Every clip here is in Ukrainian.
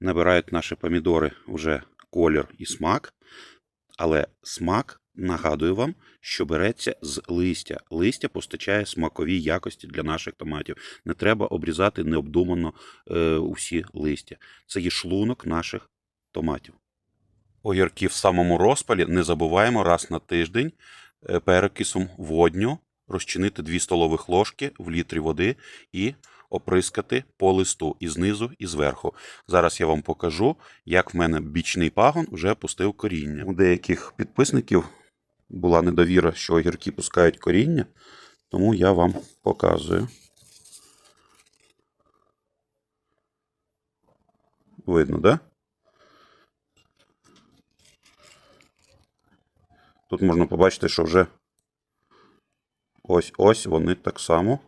набирають наші помідори вже колір і смак, але смак, нагадую вам, що береться з листя. Листя постачає смакові якості для наших томатів. Не треба обрізати необдумано е, усі листя. Це є шлунок наших томатів. Огірки в самому розпалі не забуваємо раз на тиждень е, перекисом водню розчинити 2 столових ложки в літрі води і оприскати по листу і знизу, і зверху. Зараз я вам покажу, як в мене бічний пагон вже пустив коріння. У деяких підписників була недовіра, що огірки пускають коріння, тому я вам показую. Видно, так? Да? Тут можна побачити, що вже ось ось вони так само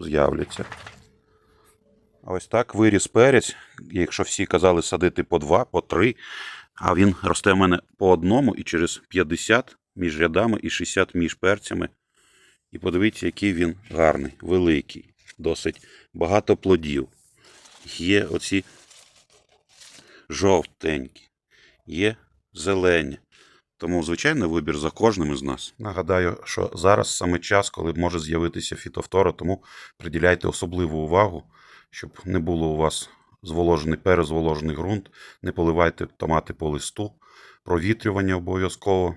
з'являться. Ось так виріс перець. Якщо всі казали садити по два, по три, а він росте в мене по одному і через 50 між рядами і 60 між перцями. І подивіться, який він гарний, великий, досить багато плодів. Є оці жовтенькі, є зелені. Тому, звичайно, вибір за кожним із нас. Нагадаю, що зараз саме час, коли може з'явитися фітофтора, тому приділяйте особливу увагу, щоб не було у вас зволожений, перезволожений ґрунт, не поливайте томати по листу, провітрювання обов'язково.